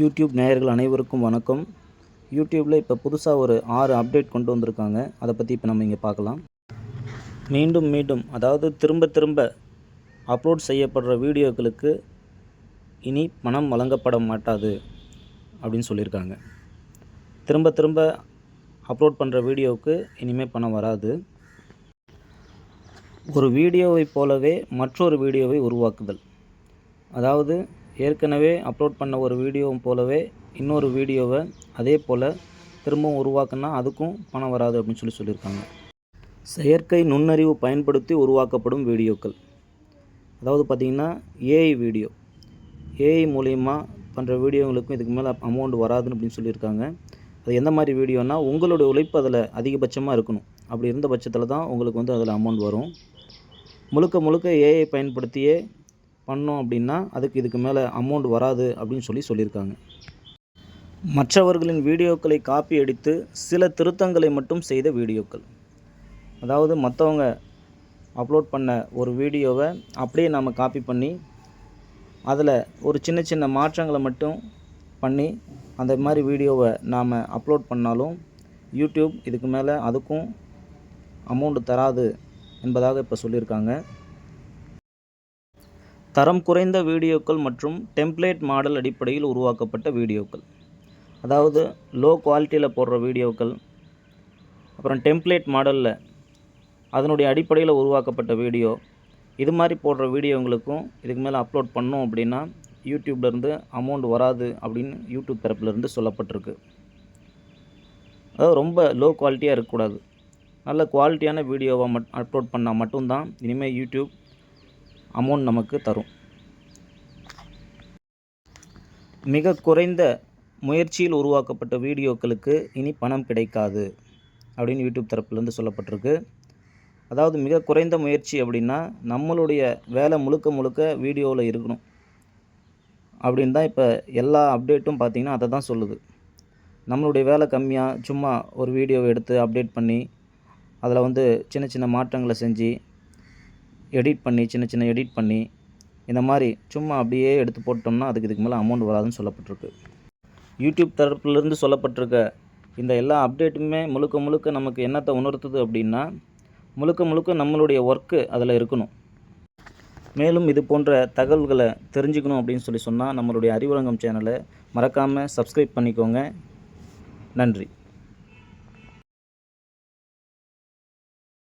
YouTube நேயர்கள் அனைவருக்கும் வணக்கம். யூடியூப்பில் இப்போ புதுசாக ஒரு ஆறு அப்டேட் கொண்டு வந்திருக்காங்க. அதை பற்றி இப்போ நம்ம இங்கே பார்க்கலாம் மீண்டும் மீண்டும் அதாவது திரும்ப திரும்ப அப்லோட் செய்யப்படுற வீடியோக்களுக்கு இனி பணம் வழங்கப்பட மாட்டாது அப்படின்னு சொல்லியிருக்காங்க. திரும்ப திரும்ப அப்லோட் பண்ணுற வீடியோவுக்கு இனிமேல் பணம் வராது. ஒரு வீடியோவைப் போலவே மற்றொரு வீடியோவை உருவாக்குதல். அதாவது ஏற்கனவே அப்லோட் பண்ண ஒரு வீடியோவும் போலவே இன்னொரு வீடியோவை அதே போல் திரும்பவும் உருவாக்குனா அதுக்கும் பணம் வராது அப்படின்னு சொல்லி சொல்லியிருக்காங்க. செயற்கை நுண்ணறிவு பயன்படுத்தி உருவாக்கப்படும் வீடியோக்கள். அதாவது பார்த்திங்கன்னா ஏஐ வீடியோ. ஏஐ மூலயமா பண்ணுற வீடியோங்களுக்கும் இதுக்கு மேலே அமௌண்ட் வராதுன்னு அப்படின்னு சொல்லியிருக்காங்க. அது எந்த மாதிரி வீடியோனா உங்களுடைய உழைப்பு அதில் அதிகபட்சமாக இருக்கணும். அப்படி இருந்த பட்சத்தில் தான் உங்களுக்கு வந்து அதில் அமௌண்ட் வரும். முழுக்க முழுக்க ஏஐ பயன்படுத்தியே பண்ணோம் அப்படின்னா அதுக்கு இதுக்கு மேலே அமௌண்ட் வராது அப்படின்னு சொல்லி சொல்லியிருக்காங்க. மற்றவர்களின் வீடியோக்களை காப்பி அடித்து சில திருத்தங்களை மட்டும் செய்த வீடியோக்கள். அதாவது மற்றவங்க அப்லோட் பண்ண ஒரு வீடியோவை அப்படியே நாம் காப்பி பண்ணி அதில் ஒரு சின்ன சின்ன மாற்றங்களை மட்டும் பண்ணி அந்த மாதிரி வீடியோவை நாம் அப்லோட் பண்ணாலும் யூடியூப் இதுக்கு மேலே அதுக்கும் அமௌண்ட் தராது என்பதாக இப்போ சொல்லியிருக்காங்க. தரம் குறைந்த வீடியோக்கள் மற்றும் டெம்ப்ளேட் மாடல் அடிப்படையில் உருவாக்கப்பட்ட வீடியோக்கள். அதாவது லோ குவாலிட்டியில் போடுற வீடியோக்கள் அப்புறம் டெம்ப்ளேட் மாடலில் அதனுடைய அடிப்படையில் உருவாக்கப்பட்ட வீடியோ இது மாதிரி போடுற வீடியோங்களுக்கும் இதுக்கு மேலே அப்லோட் பண்ணோம் அப்படின்னா யூடியூப்லேருந்து அமௌண்ட் வராது அப்படின்னு யூடியூப் தரப்புலேருந்து சொல்லப்பட்டிருக்கு. அதாவது ரொம்ப லோ குவாலிட்டியாக இருக்கக்கூடாது. நல்ல குவாலிட்டியான வீடியோவை மட் அப்லோட் பண்ணால் மட்டும்தான் இனிமேல் யூடியூப் அமௌண்ட் நமக்கு தரும். மிக குறைந்த முயற்சியில் உருவாக்கப்பட்ட வீடியோக்களுக்கு இனி பணம் கிடைக்காது அப்படின்னு யூடியூப் தரப்புலேருந்து சொல்லப்பட்டிருக்கு. அதாவது மிக குறைந்த முயற்சி அப்படின்னா நம்மளுடைய வேலை முழுக்க முழுக்க வீடியோவில் இருக்கணும். அப்படின்னு தான் இப்போ எல்லா அப்டேட்டும் பார்த்திங்கன்னா அதை தான் சொல்லுது. நம்மளுடைய வேலை கம்மியாக சும்மா ஒரு வீடியோவை எடுத்து அப்டேட் பண்ணி அதில் வந்து சின்ன சின்ன மாற்றங்களை செஞ்சு எடிட் பண்ணி சின்ன சின்ன எடிட் பண்ணி இந்த மாதிரி சும்மா அப்படியே எடுத்து போட்டோம்னா அதுக்கு இதுக்கு மேலே அமௌண்ட் வராதுன்னு சொல்லப்பட்டிருக்கு. யூடியூப் தரப்புலேருந்து சொல்லப்பட்டிருக்க இந்த எல்லா அப்டேட்டுமே முழுக்க முழுக்க நமக்கு என்னத்தை உணர்த்துது அப்படின்னா முழுக்க முழுக்க நம்மளுடைய ஒர்க்கு அதில் இருக்கணும். மேலும் இது போன்ற தகவல்களை தெரிஞ்சுக்கணும் அப்படின்னு சொல்லி சொன்னால் நம்மளுடைய அறிவுரங்கம் சேனலை மறக்காமல் சப்ஸ்கிரைப் பண்ணிக்கோங்க. நன்றி.